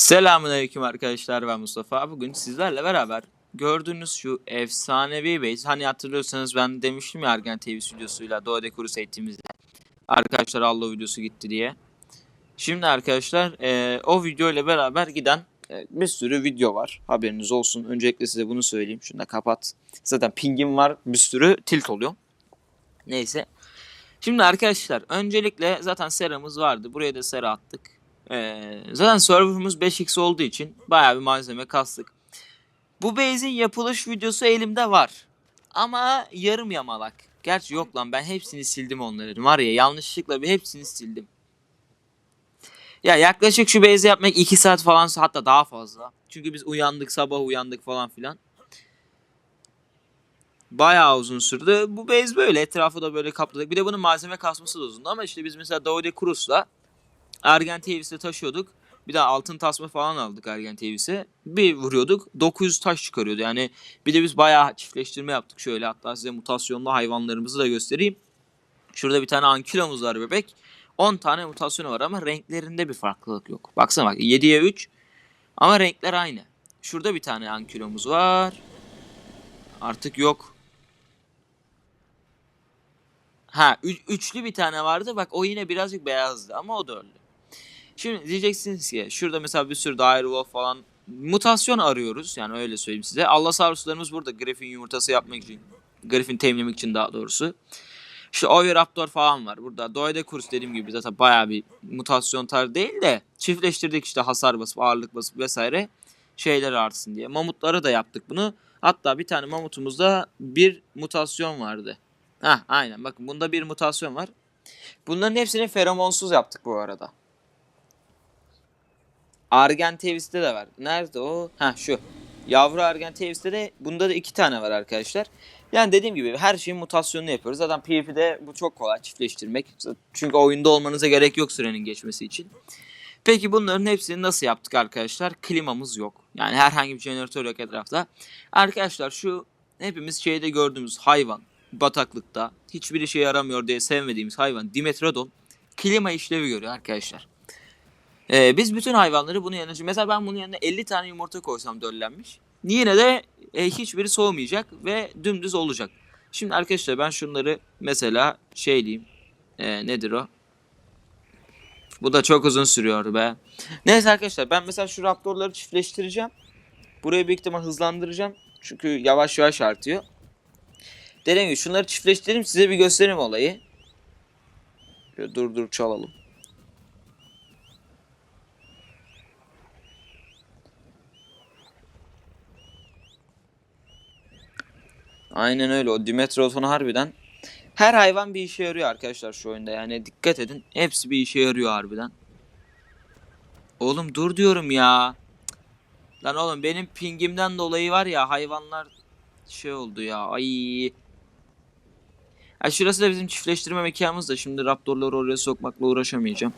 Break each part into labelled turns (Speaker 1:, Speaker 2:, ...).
Speaker 1: Selamünaleyküm arkadaşlar ben Mustafa. Bugün sizlerle beraber gördüğünüz şu efsanevi base hani hatırlıyorsanız ben demiştim ya Argen TV stüdyosuyla Doğa Dekorus eğitimimizde arkadaşlar Allah videosu gitti diye. Şimdi arkadaşlar eee, o video ile beraber giden eee, bir sürü video var. Haberiniz olsun. Öncelikle size bunu söyleyeyim. Şunu da kapat. Zaten pingim var bir sürü tilt oluyor. Neyse. Şimdi arkadaşlar öncelikle zaten seramız vardı. Buraya da sera attık. Ee, zaten serverımız 5x olduğu için bayağı bir malzeme kastık. Bu base'in yapılış videosu elimde var. Ama yarım yamalak. Gerçi yok lan ben hepsini sildim onların. Var ya yanlışlıkla bir hepsini sildim. Ya yaklaşık şu base'i yapmak 2 saat falan hatta daha fazla. Çünkü biz uyandık sabah uyandık falan filan. Bayağı uzun sürdü. Bu base böyle etrafı da böyle kapladık. Bir de bunun malzeme kasması da uzun ama işte biz mesela Davide Cruz'la Argen TV'si taşıyorduk. Bir de altın tasma falan aldık Argen TV'si. Bir vuruyorduk 900 taş çıkarıyordu. Yani bir de biz bayağı çiftleştirme yaptık şöyle. Hatta size mutasyonlu hayvanlarımızı da göstereyim. Şurada bir tane ankilomuz var bebek. 10 tane mutasyonu var ama renklerinde bir farklılık yok. Baksana bak 7'ye 3 ama renkler aynı. Şurada bir tane ankilomuz var. Artık yok. Ha üç- üçlü bir tane vardı. Bak o yine birazcık beyazdı ama o da öldü. Şimdi diyeceksiniz ki şurada mesela bir sürü Direwolf falan mutasyon arıyoruz. Yani öyle söyleyeyim size. Allosaurus'larımız burada. Griffin yumurtası yapmak için. Griffin temlemek için daha doğrusu. İşte Oviraptor falan var. Burada Doedicurus dediğim gibi zaten bayağı bir mutasyon tarzı değil de çiftleştirdik işte hasar basıp ağırlık basıp vesaire şeyler artsın diye. Mamutlara da yaptık bunu. Hatta bir tane mamutumuzda bir mutasyon vardı. Hah aynen bakın bunda bir mutasyon var. Bunların hepsini feromonsuz yaptık bu arada. Argen Tevis'te de var. Nerede o? Ha şu. Yavru Argen Tevis'te de bunda da iki tane var arkadaşlar. Yani dediğim gibi her şeyin mutasyonunu yapıyoruz. Zaten PvP'de bu çok kolay çiftleştirmek. Çünkü oyunda olmanıza gerek yok sürenin geçmesi için. Peki bunların hepsini nasıl yaptık arkadaşlar? Klimamız yok. Yani herhangi bir jeneratör yok etrafta. Arkadaşlar şu hepimiz şeyde gördüğümüz hayvan bataklıkta hiçbir işe yaramıyor diye sevmediğimiz hayvan Dimetrodon klima işlevi görüyor arkadaşlar. Ee, biz bütün hayvanları bunun yanına mesela ben bunun yanına 50 tane yumurta koysam döllenmiş. Yine de e, hiçbiri soğumayacak ve dümdüz olacak. Şimdi arkadaşlar ben şunları mesela şey diyeyim. E, nedir o? Bu da çok uzun sürüyor be. Neyse arkadaşlar ben mesela şu raptorları çiftleştireceğim. Burayı büyük ihtimal hızlandıracağım. Çünkü yavaş yavaş artıyor. Dediğim gibi şunları çiftleştireyim size bir göstereyim olayı. Dur dur çalalım. Aynen öyle o Dimetrodon harbiden. Her hayvan bir işe yarıyor arkadaşlar şu oyunda yani dikkat edin. Hepsi bir işe yarıyor harbiden. Oğlum dur diyorum ya. Lan oğlum benim pingimden dolayı var ya hayvanlar şey oldu ya. Ay. Ha şurası da bizim çiftleştirme mekanımız da şimdi raptorları oraya sokmakla uğraşamayacağım.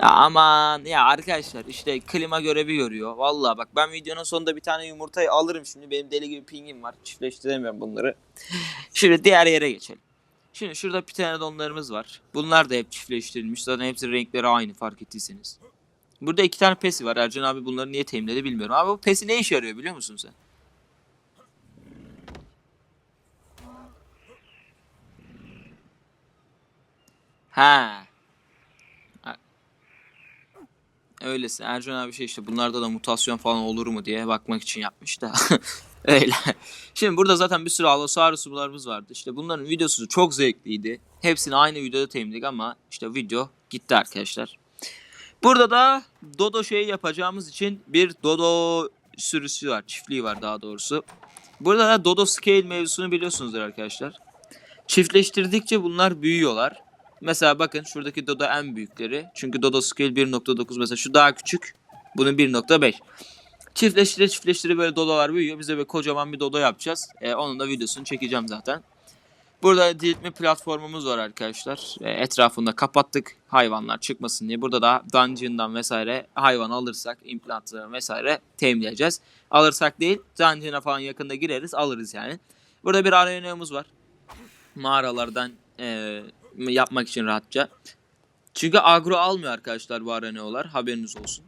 Speaker 1: Ya aman ya arkadaşlar işte klima görevi görüyor. Vallahi bak ben videonun sonunda bir tane yumurtayı alırım şimdi. Benim deli gibi pingim var. Çiftleştiremiyorum bunları. Şimdi diğer yere geçelim. Şimdi şurada pteranodonlarımız var. Bunlar da hep çiftleştirilmiş. Zaten hepsi renkleri aynı fark ettiyseniz. Burada iki tane pesi var. Ercan abi bunları niye teminledi bilmiyorum. Abi bu pesi ne işe yarıyor biliyor musun sen? Ha. Öylesi. Ercan abi şey işte bunlarda da mutasyon falan olur mu diye bakmak için yapmış da. Öyle. Şimdi burada zaten bir sürü Allosaurus'larımız vardı. İşte bunların videosu çok zevkliydi. Hepsini aynı videoda teminledik ama işte video gitti arkadaşlar. Burada da Dodo şeyi yapacağımız için bir Dodo sürüsü var. Çiftliği var daha doğrusu. Burada da Dodo Scale mevzusunu biliyorsunuzdur arkadaşlar. Çiftleştirdikçe bunlar büyüyorlar. Mesela bakın şuradaki Dodo en büyükleri. Çünkü Dodo Scale 1.9 mesela şu daha küçük. Bunun 1.5. Çiftleştire çiftleştire böyle dodolar büyüyor. Biz de böyle kocaman bir dodo yapacağız. Ee, onun da videosunu çekeceğim zaten. Burada diriltme platformumuz var arkadaşlar. Ee, etrafında kapattık hayvanlar çıkmasın diye. Burada da dungeon'dan vesaire hayvan alırsak implantları vesaire teminleyeceğiz. Alırsak değil dungeon'a falan yakında gireriz alırız yani. Burada bir arenamız var. Mağaralardan e, yapmak için rahatça. Çünkü agro almıyor arkadaşlar bu arenalar haberiniz olsun.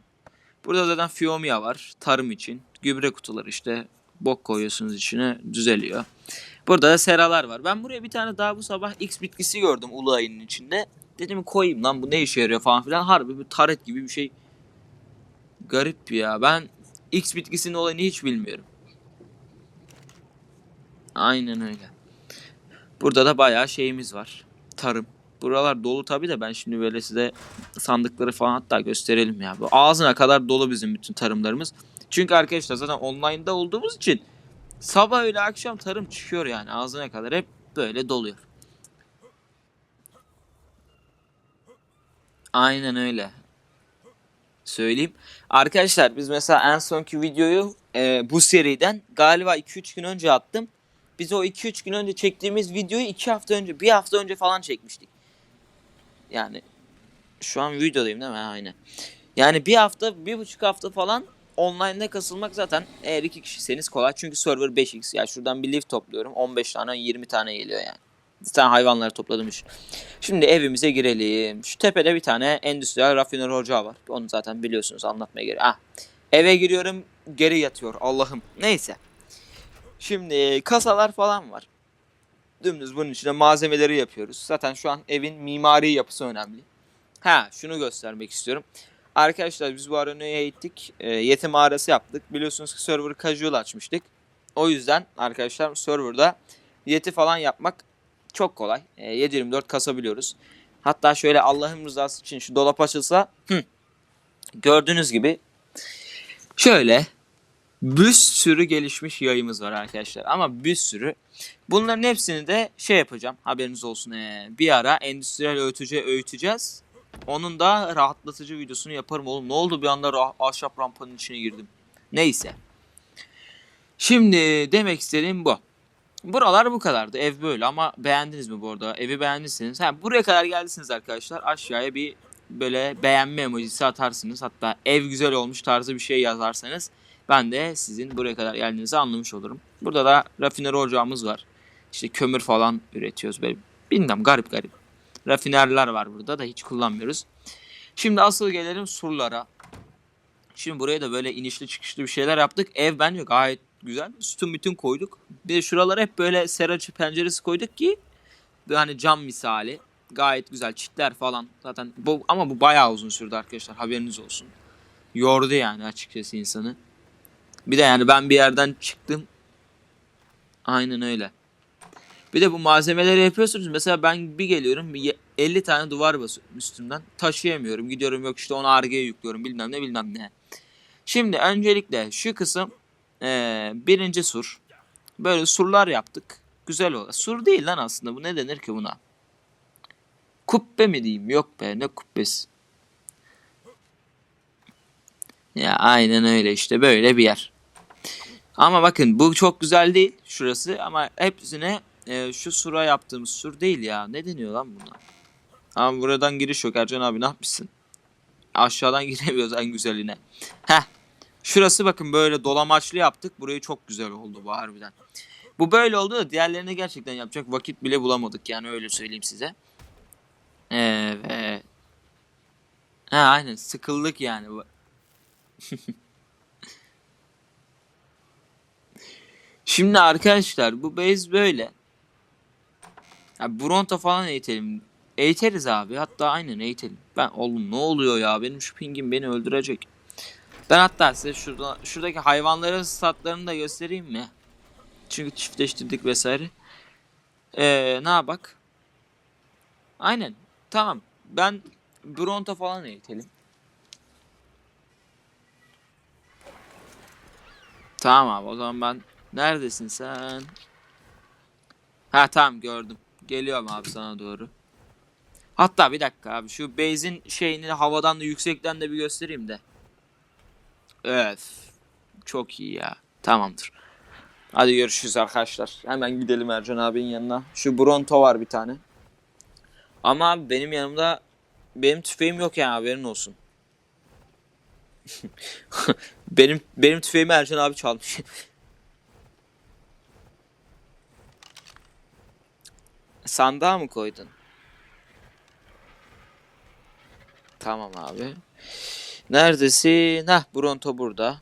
Speaker 1: Burada zaten Fiomia var tarım için. Gübre kutuları işte bok koyuyorsunuz içine düzeliyor. Burada da seralar var. Ben buraya bir tane daha bu sabah X bitkisi gördüm ulu ayının içinde. Dedim koyayım lan bu ne işe yarıyor falan filan. Harbi bir taret gibi bir şey. Garip ya. Ben X bitkisinin olayını hiç bilmiyorum. Aynen öyle. Burada da bayağı şeyimiz var. Tarım. Buralar dolu tabi de ben şimdi böyle size sandıkları falan hatta gösterelim ya. Bu ağzına kadar dolu bizim bütün tarımlarımız. Çünkü arkadaşlar zaten online'da olduğumuz için sabah öyle akşam tarım çıkıyor yani ağzına kadar hep böyle doluyor. Aynen öyle. Söyleyeyim. Arkadaşlar biz mesela en sonki videoyu e, bu seriden galiba 2-3 gün önce attım. Biz o 2-3 gün önce çektiğimiz videoyu 2 hafta önce, bir hafta önce falan çekmiştik. Yani şu an videodayım değil mi? Aynen. Yani bir hafta, bir buçuk hafta falan online'da kasılmak zaten eğer iki kişiyseniz kolay. Çünkü server 5x. Ya şuradan bir lift topluyorum. 15 tane 20 tane geliyor yani. Bir tane hayvanları topladım iş. Şimdi evimize girelim. Şu tepede bir tane endüstriyel rafinör ocağı var. Onu zaten biliyorsunuz anlatmaya gerek. Ah. Eve giriyorum geri yatıyor Allah'ım. Neyse. Şimdi kasalar falan var. Dümdüz bunun içine malzemeleri yapıyoruz. Zaten şu an evin mimari yapısı önemli. Ha şunu göstermek istiyorum. Arkadaşlar biz bu arenaya gittik. E, yetim mağarası yaptık. Biliyorsunuz ki server casual açmıştık. O yüzden arkadaşlar serverda yeti falan yapmak çok kolay. E, 724 kasabiliyoruz. Hatta şöyle Allah'ın rızası için şu dolap açılsa hı, gördüğünüz gibi şöyle bir sürü gelişmiş yayımız var arkadaşlar. Ama bir sürü. Bunların hepsini de şey yapacağım. Haberiniz olsun. Ee, bir ara endüstriyel öğütücü öğüteceğiz. Onun da rahatlatıcı videosunu yaparım oğlum. Ne oldu bir anda ahşap rampanın içine girdim. Neyse. Şimdi demek istediğim bu. Buralar bu kadardı. Ev böyle ama beğendiniz mi bu arada? Evi beğendiyseniz. Ha, buraya kadar geldiyseniz arkadaşlar aşağıya bir böyle beğenme emojisi atarsınız. Hatta ev güzel olmuş tarzı bir şey yazarsanız ben de sizin buraya kadar geldiğinizi anlamış olurum. Burada da rafineri ocağımız var. İşte kömür falan üretiyoruz böyle. Bilmem garip garip. Rafinerler var burada da hiç kullanmıyoruz. Şimdi asıl gelelim surlara. Şimdi buraya da böyle inişli çıkışlı bir şeyler yaptık. Ev bence gayet güzel. Sütun bütün koyduk. Bir şuralara hep böyle seracı penceresi koyduk ki hani cam misali. Gayet güzel çitler falan. Zaten bu ama bu bayağı uzun sürdü arkadaşlar. Haberiniz olsun. Yordu yani açıkçası insanı. Bir de yani ben bir yerden çıktım. Aynen öyle. Bir de bu malzemeleri yapıyorsunuz. Mesela ben bir geliyorum bir ye- 50 tane duvar basıyorum üstümden. Taşıyamıyorum. Gidiyorum yok işte onu argeye yüklüyorum bilmem ne bilmem ne. Şimdi öncelikle şu kısım eee, birinci sur. Böyle surlar yaptık. Güzel oldu. Sur değil lan aslında. Bu ne denir ki buna? Kubbe mi diyeyim? Yok be ne kubbesi. Ya aynen öyle işte böyle bir yer. Ama bakın bu çok güzel değil şurası ama hepsine e, şu sura yaptığımız sur değil ya. Ne deniyor lan buna? Ama buradan giriş yok Ercan abi ne yapmışsın? Aşağıdan giremiyoruz en güzeline. Heh. Şurası bakın böyle dolamaçlı yaptık. Burayı çok güzel oldu bu harbiden. Bu böyle oldu da diğerlerini gerçekten yapacak vakit bile bulamadık yani öyle söyleyeyim size. Evet. Ha aynen sıkıldık yani. Şimdi arkadaşlar bu base böyle. Ya Bronto falan eğitelim. Eğiteriz abi. Hatta aynen eğitelim. Ben oğlum ne oluyor ya? Benim şu pingim beni öldürecek. Ben hatta size şurada şuradaki hayvanların statlarını da göstereyim mi? Çünkü çiftleştirdik vesaire. Ee, ne yapak? Aynen. Tamam. Ben Bronto falan eğitelim. Tamam abi o zaman ben neredesin sen? Ha tamam gördüm. Geliyorum abi sana doğru. Hatta bir dakika abi şu base'in şeyini havadan da yüksekten de bir göstereyim de. Öf. Çok iyi ya. Tamamdır. Hadi görüşürüz arkadaşlar. Hemen gidelim Ercan abinin yanına. Şu Bronto var bir tane. Ama benim yanımda benim tüfeğim yok yani haberin olsun. benim benim tüfeğimi Ercan abi çalmış. Sandığa mı koydun? Tamam abi. Neredesin? Heh Bronto burada.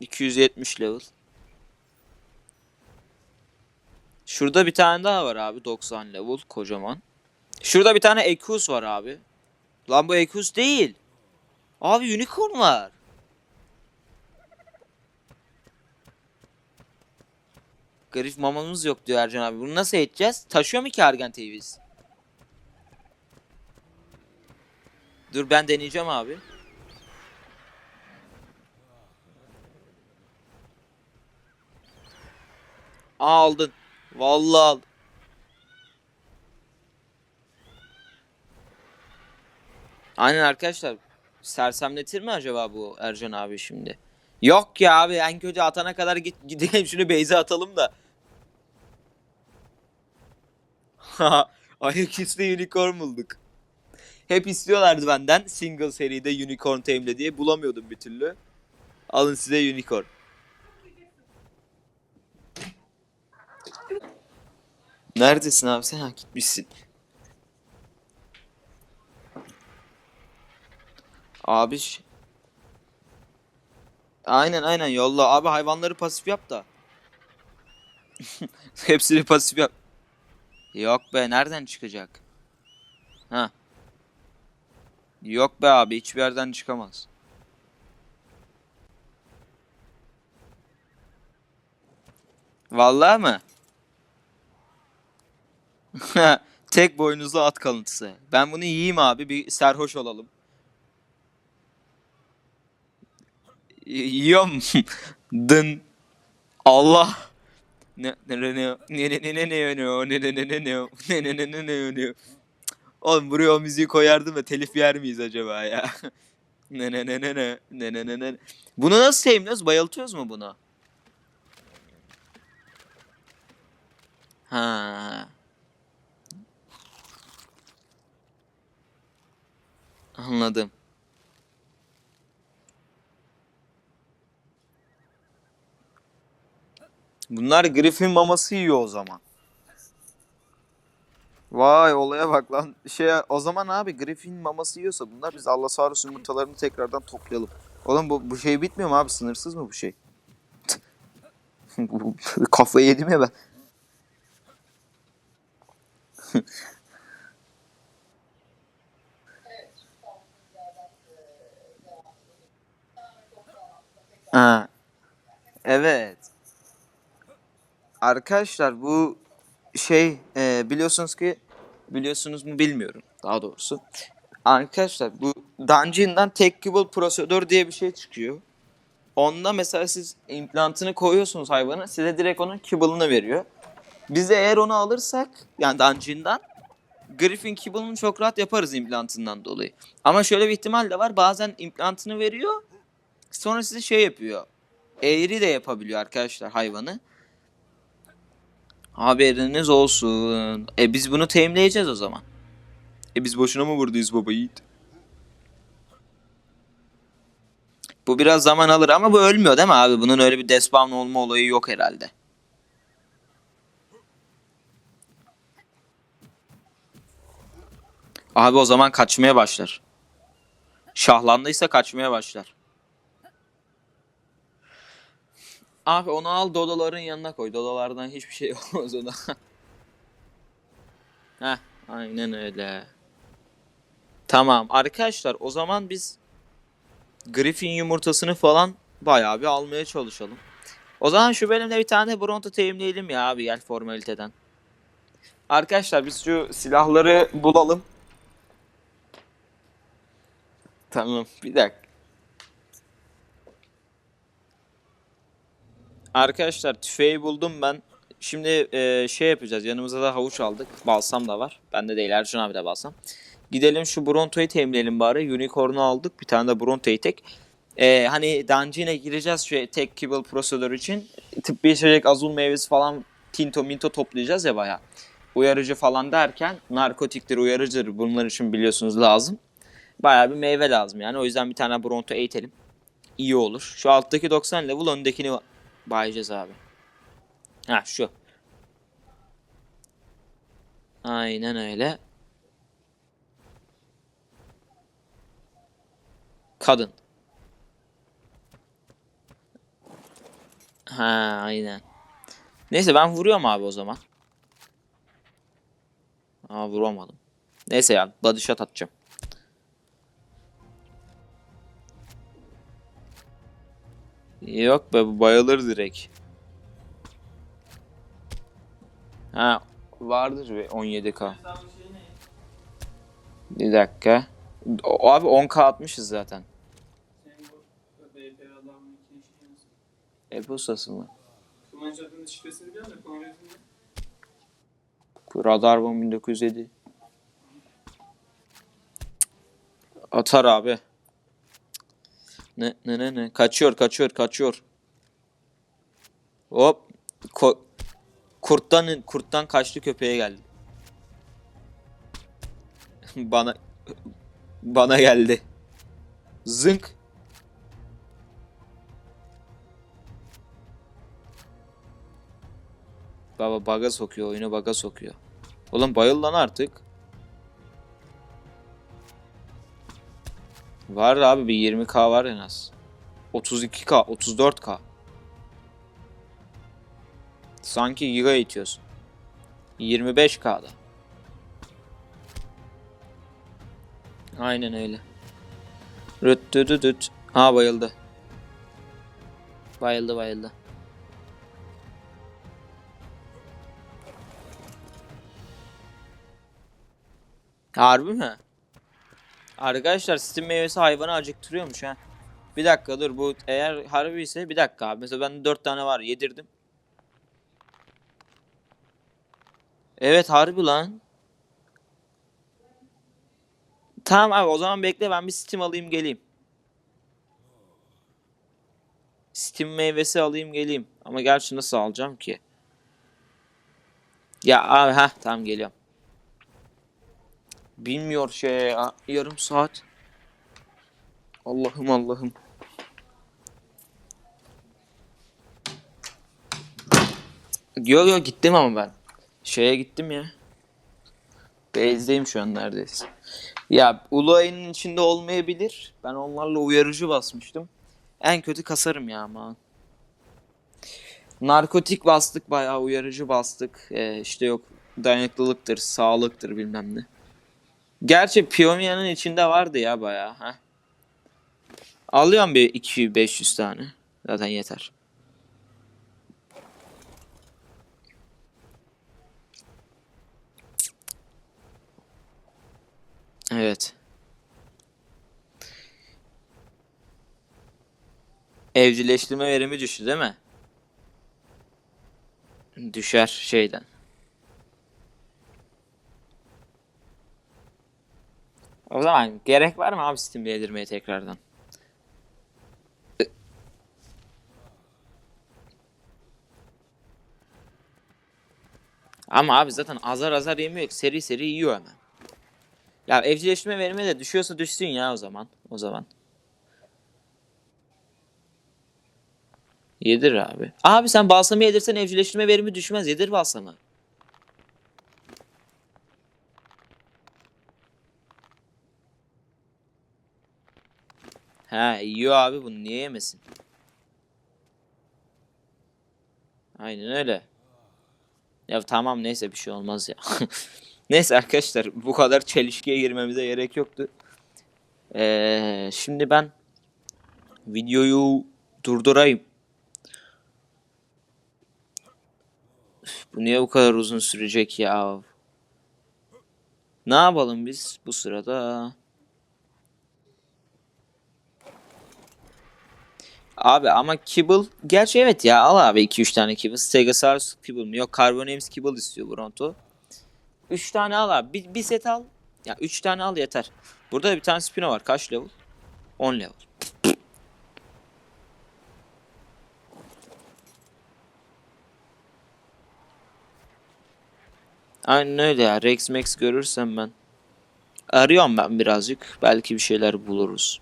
Speaker 1: 270 level. Şurada bir tane daha var abi 90 level kocaman. Şurada bir tane Ekus var abi. Lan bu Ekus değil. Abi unicorn var. Garip mamamız yok diyor Ercan abi. Bunu nasıl edeceğiz? Taşıyor mu ki Argenta'yı biz? Dur ben deneyeceğim abi. Aldın. Vallahi aldın. Aynen arkadaşlar. Sersemletir mi acaba bu Ercan abi şimdi? Yok ya abi en kötü atana kadar git gidelim şunu base'e atalım da. Ayaküstü unicorn bulduk. Hep istiyorlardı benden single seride unicorn temle diye bulamıyordum bir türlü. Alın size unicorn. Neredesin abi sen? Ha gitmişsin. Abi Aynen aynen yolla. Abi hayvanları pasif yap da. Hepsini pasif yap. Yok be nereden çıkacak? Ha. Yok be abi hiçbir yerden çıkamaz. Vallahi mı? Tek boynuzlu at kalıntısı. Ben bunu yiyeyim abi bir serhoş olalım. Y- Yiyorum. Dın. Allah. Ne ne ne ne ne ne ne ne ne ne ne ne ne ne ne ne ne ne Oğlum buraya o müziği koyardım da telif yer miyiz acaba ya? Ne ne ne ne ne ne ne ne ne. Bunu nasıl sevmiyoruz? Bayıltıyoruz mu bunu? Ha. Anladım. Bunlar Griffin maması yiyor o zaman. Vay olaya bak lan. Şey o zaman abi Griffin maması yiyorsa bunlar biz Allosaurus yumurtalarını tekrardan toplayalım. Oğlum bu, bu şey bitmiyor mu abi? Sınırsız mı bu şey? Kafayı yedim ya ben. Ha. Evet. Arkadaşlar bu şey e, biliyorsunuz ki biliyorsunuz mu bilmiyorum daha doğrusu. Arkadaşlar bu Dungeon'dan Tech Cable Procedure diye bir şey çıkıyor. Onda mesela siz implantını koyuyorsunuz hayvana size direkt onun kibbal'ını veriyor. Biz de eğer onu alırsak yani Dungeon'dan Griffin kibbal'ını çok rahat yaparız implantından dolayı. Ama şöyle bir ihtimal de var bazen implantını veriyor sonra size şey yapıyor. Eğri de yapabiliyor arkadaşlar hayvanı. Haberiniz olsun. E biz bunu teyimleyeceğiz o zaman. E biz boşuna mı buradayız baba yiğit? Bu biraz zaman alır ama bu ölmüyor değil mi abi? Bunun öyle bir despawn olma olayı yok herhalde. Abi o zaman kaçmaya başlar. Şahlandıysa kaçmaya başlar. Abi onu al dodoların yanına koy. Dodolardan hiçbir şey olmaz ona. Heh, aynen öyle. Tamam arkadaşlar o zaman biz Griffin yumurtasını falan bayağı bir almaya çalışalım. O zaman şu bölümde bir tane Bronto teyimleyelim ya abi gel formaliteden. Arkadaşlar biz şu silahları bulalım. Tamam bir dakika. Arkadaşlar tüfeği buldum ben. Şimdi e, şey yapacağız. Yanımıza da havuç aldık. Balsam da var. Bende değil Ercan abi de balsam. Gidelim şu Bronto'yu temleyelim bari. Unicorn'u aldık. Bir tane de Bronto'yu tek. E, hani Dungeon'e gireceğiz şu tek kibble prosedür için. Tıbbi içecek, azul meyvesi falan tinto minto toplayacağız ya baya. Uyarıcı falan derken narkotiktir, uyarıcıdır. Bunlar için biliyorsunuz lazım. Bayağı bir meyve lazım yani. O yüzden bir tane Bronto eğitelim. İyi olur. Şu alttaki 90 level öndekini bayacağız abi. Ha şu. Aynen öyle. Kadın. Ha aynen. Neyse ben vuruyorum abi o zaman. Aa vuramadım. Neyse ya body shot atacağım. Yok be bayılır direkt. Ha vardır be 17k. Bir dakika. O, abi 10k atmışız zaten. E-postası mı?
Speaker 2: Kullanıcı
Speaker 1: Radarban 1907. Atar abi. Ne ne ne ne. Kaçıyor kaçıyor kaçıyor. Hop. Ko- kurttan kurttan kaçtı köpeğe geldi. bana bana geldi. Zınk. Baba baga sokuyor oyunu baga sokuyor. Oğlum bayıl lan artık. Var abi bir 20k var en az. 32k, 34k. Sanki giga itiyorsun. 25k'da. Aynen öyle. Rüt düt düt. Ha bayıldı. Bayıldı bayıldı. Harbi mi? Arkadaşlar Steam meyvesi hayvanı acıktırıyormuş ha. Bir dakika dur bu eğer harbi ise bir dakika abi. Mesela bende 4 tane var yedirdim. Evet harbi lan. Tamam abi o zaman bekle ben bir Steam alayım geleyim. Steam meyvesi alayım geleyim. Ama gerçi nasıl alacağım ki? Ya abi ha tamam geliyorum. Bilmiyor şey ya. Yarım saat. Allah'ım Allah'ım. Yok yok gittim ama ben. Şeye gittim ya. Base'deyim şu an neredeyse. Ya ulu ayının içinde olmayabilir. Ben onlarla uyarıcı basmıştım. En kötü kasarım ya ama. Narkotik bastık bayağı uyarıcı bastık. Ee, işte yok dayanıklılıktır, sağlıktır bilmem ne. Gerçi Piomia'nın içinde vardı ya bayağı. Ha. Alıyorum bir 200-500 tane. Zaten yeter. Evet. Evcilleştirme verimi düştü değil mi? Düşer şeyden. O zaman gerek var mı abi Steam'de yedirmeye tekrardan? Ama abi zaten azar azar yemiyor seri seri yiyor hemen. Ya evcilleştirme verimi de düşüyorsa düşsün ya o zaman. O zaman. Yedir abi. Abi sen balsamı yedirsen evcilleştirme verimi düşmez. Yedir balsamı. He yiyor abi bunu niye yemesin? Aynen öyle. Ya tamam neyse bir şey olmaz ya. neyse arkadaşlar bu kadar çelişkiye girmemize gerek yoktu. Ee, şimdi ben videoyu durdurayım. Bu niye bu kadar uzun sürecek ya? Ne yapalım biz bu sırada? Abi ama Kibble gerçi evet ya al abi 2-3 tane Kibble. Stegosaurus Kibble mi? Yok Carbonames Kibble istiyor Bronto. 3 tane al abi. Bir, bir set al. Ya 3 tane al yeter. Burada da bir tane Spino var. Kaç level? 10 level. Aynen öyle ya. Rex Max görürsem ben. Arıyorum ben birazcık. Belki bir şeyler buluruz.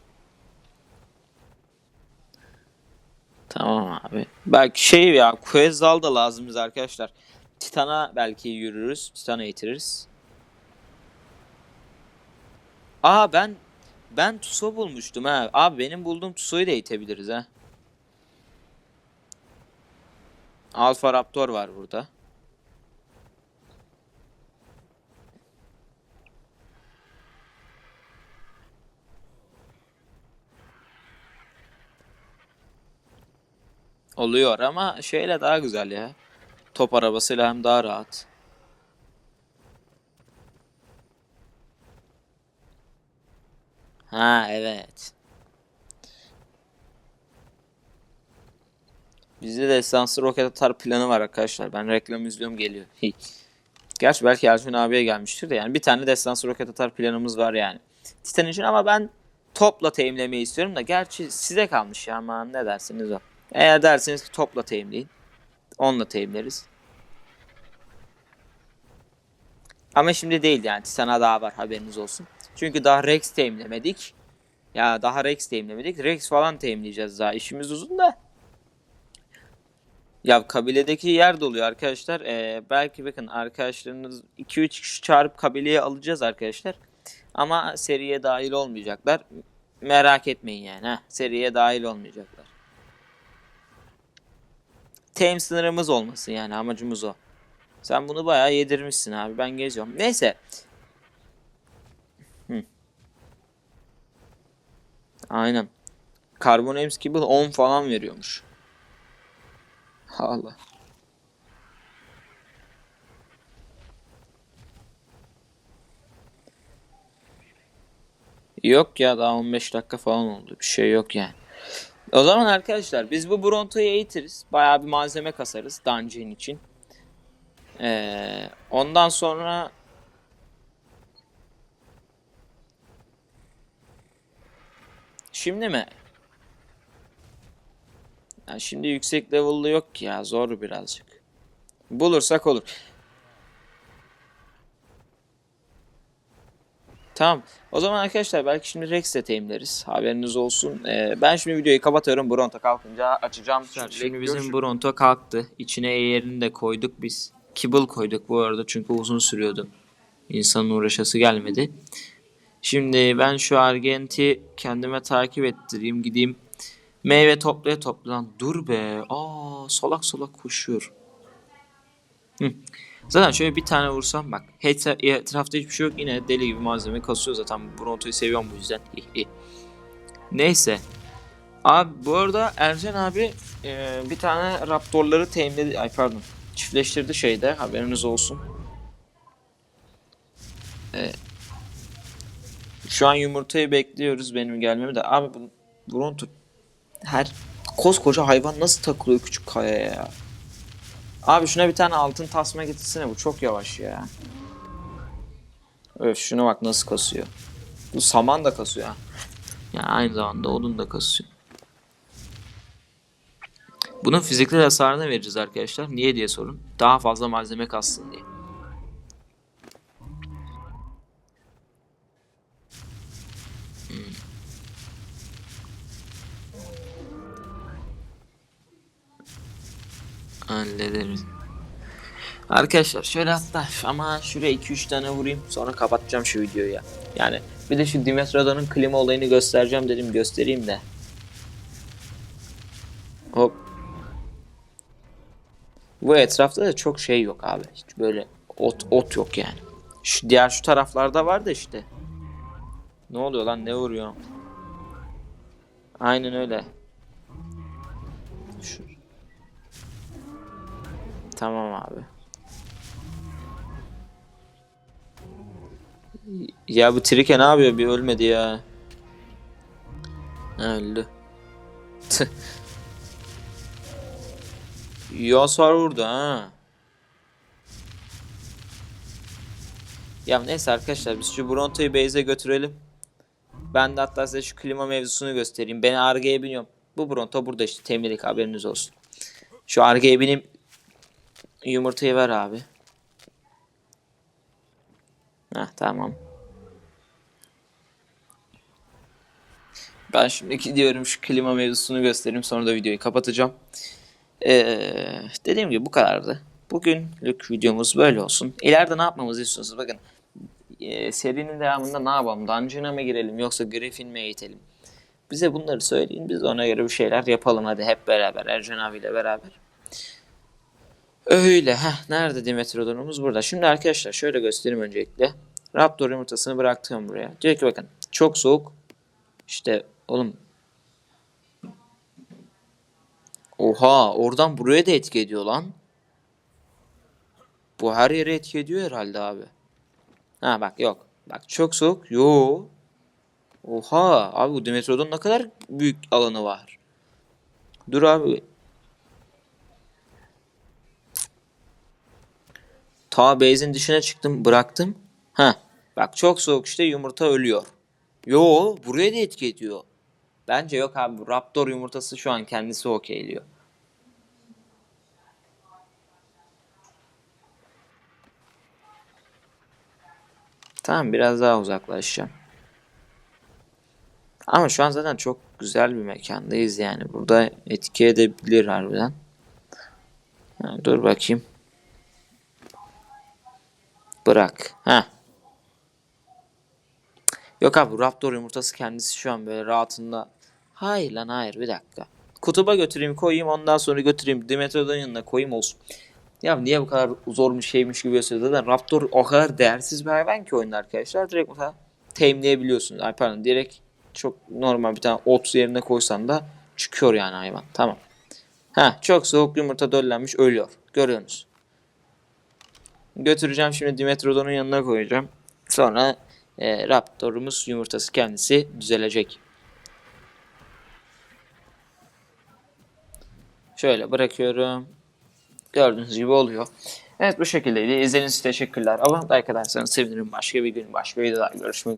Speaker 1: Tamam abi. Belki şey ya Quetzal da lazım bize arkadaşlar. Titan'a belki yürürüz. Titan'a itiririz. Aa ben Ben Tuso bulmuştum ha. Abi benim bulduğum Tuso'yu da itebiliriz ha. Alfa Raptor var burada. Oluyor ama şeyle daha güzel ya. Top arabasıyla hem daha rahat. Ha evet. Bizde de esanslı roket atar planı var arkadaşlar. Ben reklam izliyorum geliyor. Gerçi belki Elfin abiye gelmiştir de yani bir tane destansı roket atar planımız var yani. Titan için ama ben topla teyimlemeyi istiyorum da gerçi size kalmış ya ama ne dersiniz o. Eğer derseniz topla teyimleyin. Onunla teyimleriz. Ama şimdi değil yani Titan'a daha var haberiniz olsun. Çünkü daha Rex teyimlemedik. Ya daha Rex teyimlemedik. Rex falan teyimleyeceğiz daha. İşimiz uzun da. Ya kabiledeki yer doluyor arkadaşlar. Ee, belki bakın arkadaşlarınız 2-3 kişi çağırıp kabileye alacağız arkadaşlar. Ama seriye dahil olmayacaklar. Merak etmeyin yani. ha Seriye dahil olmayacaklar. Tame sınırımız olması yani amacımız o. Sen bunu bayağı yedirmişsin abi. Ben geziyorum. Neyse. Hı. Aynen. Carbon Ames gibi 10 falan veriyormuş. Allah. Yok ya daha 15 dakika falan oldu. Bir şey yok yani. O zaman arkadaşlar biz bu Bronto'yu eğitiriz. Bayağı bir malzeme kasarız dungeon için. Ee, ondan sonra Şimdi mi? Ya şimdi yüksek level'lı yok ki ya. Zor birazcık. Bulursak olur. Tamam. O zaman arkadaşlar belki şimdi Rex'le teyimleriz. Haberiniz olsun. Ee, ben şimdi videoyu kapatıyorum. Bronto kalkınca açacağım. Şimdi bizim Bronto kalktı. İçine eğerini de koyduk biz. Kibble koyduk bu arada çünkü uzun sürüyordu. İnsanın uğraşası gelmedi. Şimdi ben şu Argent'i kendime takip ettireyim. Gideyim meyve toplaya toplayan. Dur be. Aa salak salak koşuyor. Hı. Zaten şöyle bir tane vursam bak. Etra- Etrafta hiçbir şey yok. Yine deli gibi malzeme kasıyor zaten. Bronto'yu seviyorum bu yüzden. Neyse. Abi bu arada Ercan abi e, bir tane raptorları teyimledi. Ay pardon. Çiftleştirdi şeyde. Haberiniz olsun. E, şu an yumurtayı bekliyoruz benim gelmemi de. Abi bu Bronto her koskoca hayvan nasıl takılıyor küçük kayaya ya? Abi şuna bir tane altın tasma getirsene bu çok yavaş ya. Öf şuna bak nasıl kasıyor. Bu saman da kasıyor ha. Ya aynı zamanda odun da kasıyor. Bunun fiziksel hasarını vereceğiz arkadaşlar. Niye diye sorun. Daha fazla malzeme kassın diye. Hallederiz. Arkadaşlar şöyle hatta ama şuraya 2-3 tane vurayım sonra kapatacağım şu videoyu ya. Yani bir de şu Dimetrodon'un klima olayını göstereceğim dedim göstereyim de. Hop. Bu etrafta da çok şey yok abi. Hiç böyle ot ot yok yani. Şu diğer şu taraflarda var da işte. Ne oluyor lan ne vuruyor? Aynen öyle. Tamam abi. Ya bu Trike ne yapıyor? Bir ölmedi ya. Öldü. Tüh. Yosar vurdu ha. Ya neyse arkadaşlar biz şu Bronto'yu base'e götürelim. Ben de hatta size şu klima mevzusunu göstereyim. Ben Arge'ye biniyorum. Bu Bronto burada işte temizlik haberiniz olsun. Şu Arge'ye bineyim. Yumurtayı ver abi. Heh tamam. Ben şimdi gidiyorum şu klima mevzusunu göstereyim sonra da videoyu kapatacağım. Ee, dediğim gibi bu kadardı. Bugünlük videomuz böyle olsun. İleride ne yapmamızı istiyorsunuz? Bakın e, serinin devamında ne yapalım? Dungeon'a mı girelim yoksa Griffin mi eğitelim? Bize bunları söyleyin. Biz ona göre bir şeyler yapalım hadi hep beraber. Ercan abiyle beraber. Öyle. Heh, nerede Dimetrodon'umuz? Burada. Şimdi arkadaşlar şöyle göstereyim öncelikle. Raptor yumurtasını bıraktım buraya. Diyor ki bakın çok soğuk. İşte oğlum. Oha oradan buraya da etki ediyor lan. Bu her yere etki ediyor herhalde abi. Ha bak yok. Bak çok soğuk. Yo. Oha abi bu Dimetrodon ne kadar büyük alanı var. Dur abi. Ta base'in dışına çıktım bıraktım. Ha bak çok soğuk işte yumurta ölüyor. Yo buraya da etki ediyor. Bence yok abi Raptor yumurtası şu an kendisi okeyliyor. Tamam biraz daha uzaklaşacağım. Ama şu an zaten çok güzel bir mekandayız yani. Burada etki edebilir harbiden. Ha, dur bakayım. Bırak. Ha. Yok abi Raptor yumurtası kendisi şu an böyle rahatında. Hayır lan hayır bir dakika. Kutuba götüreyim koyayım ondan sonra götüreyim Dimetrodon yanına koyayım olsun. Ya niye bu kadar zor bir şeymiş gibi gösteriyor. Zaten Raptor o kadar değersiz bir hayvan ki oyunda arkadaşlar. Direkt mesela teamleyebiliyorsunuz. Ay pardon direkt çok normal bir tane ot yerine koysan da çıkıyor yani hayvan. Tamam. Ha çok soğuk yumurta döllenmiş ölüyor. Görüyorsunuz. Götüreceğim şimdi Dimetrodon'un yanına koyacağım. Sonra e, Raptor'umuz yumurtası kendisi düzelecek. Şöyle bırakıyorum. Gördüğünüz gibi oluyor. Evet bu şekildeydi. İzlediğiniz için teşekkürler. Abone like ederseniz sevinirim. Başka bir gün başka videoda görüşmek